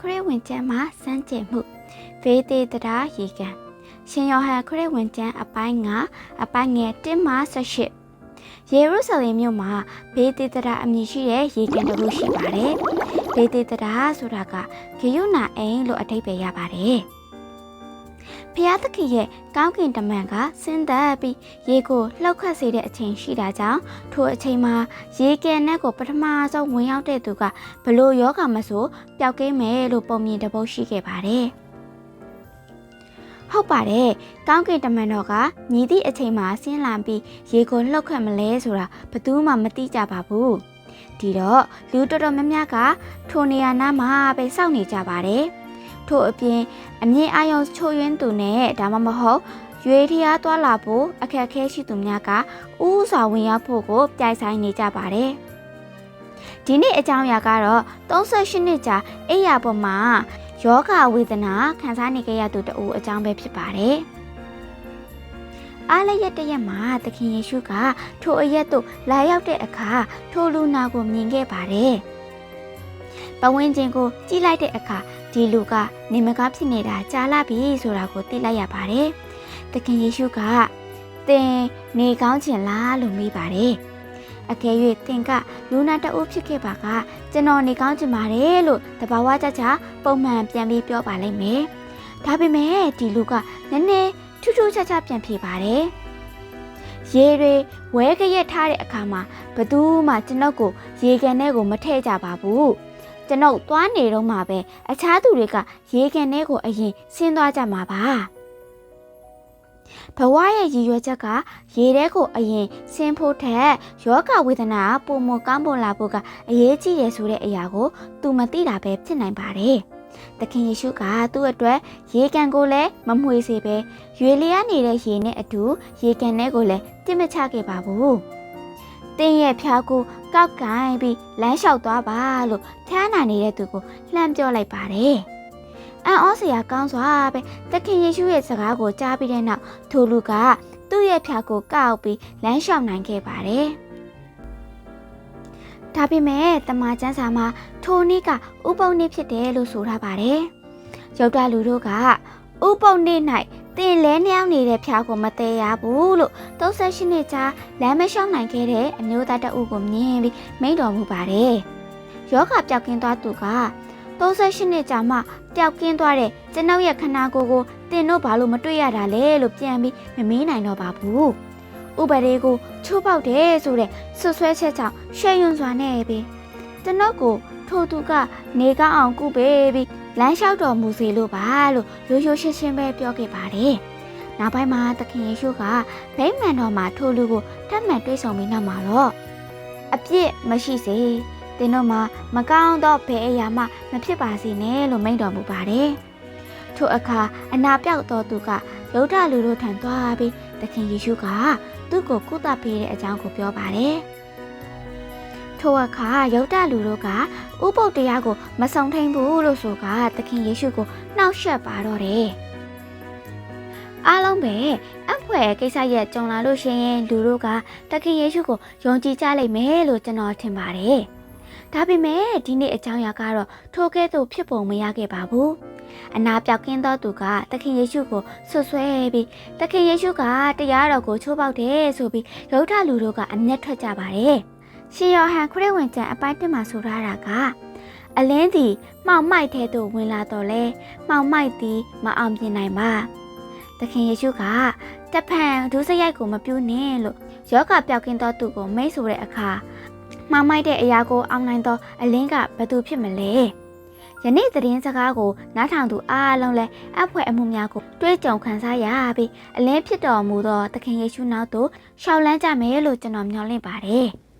ခရစ်ဝင်ကျမ်းမှာစမ်းကြယ်မှုဖေးသေးတရားရေကန်ရှင်ယောဟန်ခရစ်ဝင်ကျမ်းအပိုင်း9အပိုင်းငယ်1မှ18ယေရုရှလင်မြို့မှာဘေးသေးတရားအမည်ရှိတဲ့ရေကန်တစ်ခုရှိပါတယ်ဘေးသေးတရားဆိုတာကဂယုဏအိမ်လို့အဓိပ္ပာယ်ရပါတယ် ဖျားသခင်ရဲ့ကောင်းကင်တမန်ကဆင်းသက်ပြီးရေကိုလှောက်ခတ်စေတဲ့အချိန်ရှိတာကြောင့်ထိုအချိန်မှာရေကန်နဲ့ကိုပထမဆုံးဝင်ရောက်တဲ့သူကဘလို့ယောဂမဆိုပျောက်ကင်းမယ်လို့ပုံမြင်တပုတ်ရှိခဲ့ပါတယ်။ဟုတ်ပါတယ်။ကောင်းကင်တမန်တော်ကညီသည့်အချိန်မှာဆင်းလာပြီးရေကိုလှောက်ခတ်မလဲဆိုတာဘယ်သူမှမသိကြပါဘူး။ဒီတော့လူတော်တော်များများကထိုနေရာနားမှာပဲစောင့်နေကြပါတယ်။ ထို့အပြင်အမြင့်အာရုံချိုးယွင်းသူနဲ့ဒါမှမဟုတ်ရွေထျားသွားလာဖို့အခက်အခဲရှိသူများကဥစွာဝင်ရောက်ဖို့ကိုပြိုင်ဆိုင်နေကြပါတယ်။ဒီနေ့အကြောင်းအရာကတော့38နှစ်ကြာအိယာပေါ်မှာယောဂဝေဒနာခံစားနေကြရသူတအူအကြောင်းပဲဖြစ်ပါတယ်။အားလည်းရက်တရက်မှာသခင်ယေရှုကထိုအရက်သို့လာရောက်တဲ့အခါထိုလူနာကိုမြင်ခဲ့ပါတယ်။ပဝင်းချင်းကိုကြည့်လိုက်တဲ့အခါ ဒီလူကနေမကားဖြစ်နေတာကြားလာပြီဆိုတာကိုသိလိုက်ရပါတယ်။သခင်ယေရှုကသင်နေကောင်းချင်လားလို့မေးပါတယ်။အကယ်၍သင်ကလူနာတအုပ်ဖြစ်ခဲ့ပါကကျွန်တော်နေကောင်းချင်ပါတယ်လို့တဘာဝကြကြပုံမှန်ပြန်ပြီးပြောပါလိမ့်မယ်။ဒါပေမဲ့ဒီလူကနည်းနည်းထူးထူးခြားခြားပြန်ဖြေပါတယ်။ရေတွေဝဲကြရက်ထားတဲ့အခါမှာဘသူမှကျွန်ုပ်ကိုရေကန်ထဲကိုမထည့်ကြပါဘူး။ ကျွန်ုပ်သွားနေတော့မှပဲအခြားသူတွေကရေကန်ထဲကိုအရင်ဆင်းသွားကြမှာပါဘဝရဲ့ရည်ရွယ်ချက်ကရေထဲကိုအရင်ဆင်းဖို့ထက်ယောဂဝေဒနာပုံမကောင်းပွန်လာဖို့ကအရေးကြီးတယ်ဆိုတဲ့အရာကိုသူမသိတာပဲဖြစ်နိုင်ပါတယ်။သခင်ယေရှုကသူ့အတွက်ရေကန်ကိုလည်းမမွှေစေပဲရွေလျားနေတဲ့ရေနဲ့အတူရေကန်ထဲကိုလည်းတိမချခဲ့ပါဘူး။ တင်းရဲ့ဖျားကိုကောက်ကိုင်းပြီးလမ်းလျှောက်သွားပါလို့ဖျားနာနေတဲ့သူကိုလှမ်းပြောလိုက်ပါတယ်။အံ့ဩစရာကောင်းစွာပဲသခင်ယေရှုရဲ့စကားကိုကြားပြီးတဲ့နောက်ထိုလူကသူ့ရဲ့ဖြာကိုကောက်ပြီးလမ်းလျှောက်နိုင်ခဲ့ပါတယ်။ဒါပေမဲ့တမန်ကျမ်းစာမှာထိုနေ့ကဥပုံနေ့ဖြစ်တယ်လို့ဆိုထားပါတယ်။ယောက်ျားလူတို့ကဥပုံနေ့၌ တင်လဲနှောင်းနေတဲ့ဖြာကိုမသေးရဘူးလို့38နှစ်ကြာလမ်းမလျှောက်နိုင်ခဲ့တဲ့အမျိုးသားတအုပ်ကိုမြင်ပြီးမိန့်တော်မူပါတယ်။ယောဂပြောက်ကင်းသွားသူက38နှစ်ကြာမှပျောက်ကင်းသွားတဲ့ကျွန်ုပ်ရဲ့ခန္ဓာကိုယ်ကိုတင်တို့ဘာလို့မတွေ့ရတာလဲလို့ပြန်ပြီးမမေးနိုင်တော့ပါဘူး။ဥပဒေကိုချိုးပေါက်တယ်ဆိုတဲ့ဆွဆွဲချက်ကြောင့်ရှယ်ယွန်စွာနဲ့ပဲကျွန်ုပ်ကိုထိုသူကနေကောင်းအောင်ကုပေးပြီး လမ်းလျှောက်တော်မူစေလို့ပါလို့ရိုးရိုးရှင်းရှင်းပဲပြောခဲ့ပါတယ်။နောက်ပိုင်းမှာသခင်ယေရှုကဗိမာန်တော်မှာထိုလူကိုတတ်မှန်တွေ့ဆုံပြီးနောက်မှာတော့အပြစ်မရှိစေသင်တို့မှာမကောင်းသောဘယ်အရာမှမဖြစ်ပါစေနဲ့လို့မိန့်တော်မူပါတယ်။ထိုအခါအနာပြောက်သောသူကယုဒလူတို့ထံသွားပြီးသခင်ယေရှုကသူ့ကိုကုသပေးတဲ့အကြောင်းကိုပြောပါတယ်။ ထိုအခါယုဒလူတို့ကဥပုပ်တရားကိုမဆောင်ထိန်ဘူးလို့ဆိုကသခင်ယေရှုကိုနှောက်ယှက်ပါတော့တယ်။အားလုံးပဲအဖွဲကိစ္စရဲ့ကြုံလာလို့ရှိရင်လူတို့ကသခင်ယေရှုကိုယုံကြည်ကြလိမ့်မယ်လို့ကျွန်တော်ထင်ပါတယ်။ဒါပေမဲ့ဒီနေ့အကြောင်းအရာကတော့ထိုကဲ့သို့ဖြစ်ပုံမရခဲ့ပါဘူးအနာပြောက်ကင်းသောသူကသခင်ယေရှုကိုဆွဆွဲပြီးသခင်ယေရှုကတရားတော်ကိုချိုးပေါက်တယ်ဆိုပြီးယုဒလူတို့ကအမျက်ထွက်ကြပါတယ် ရှင်ယောဟန်ခရစ်ဝင်ကျမ်းအပိုင်း1မှာဆိုထားတာကအလင်းသည်မှောင်မိုက်ထဲသို့ဝင်လာတော့လဲမှောင်မိုက်သည်မအောင်မြင်နိုင်ပါသခင်ယေရှုကတဖန်ဒုစရိုက်ကိုမပြုနဲ့လို့ယောဂပြောက်ကင်းသောသူကိုမိတ်ဆိုတဲ့အခါမှားမိုက်တဲ့အရာကိုအောင်နိုင်သောအလင်းကဘသူဖြစ်မလဲယနေ့သတင်းစကားကိုနားထောင်သူအားလုံးလည်းအဖွဲအမှုများကိုတွေးကြုံခံစားရပြီးအလင်းဖြစ်တော်မူသောသခင်ယေရှုနောက်သို့ရှောက်လန်းကြမယ်လို့ကျွန်တော်မျှော်လင့်ပါတယ်။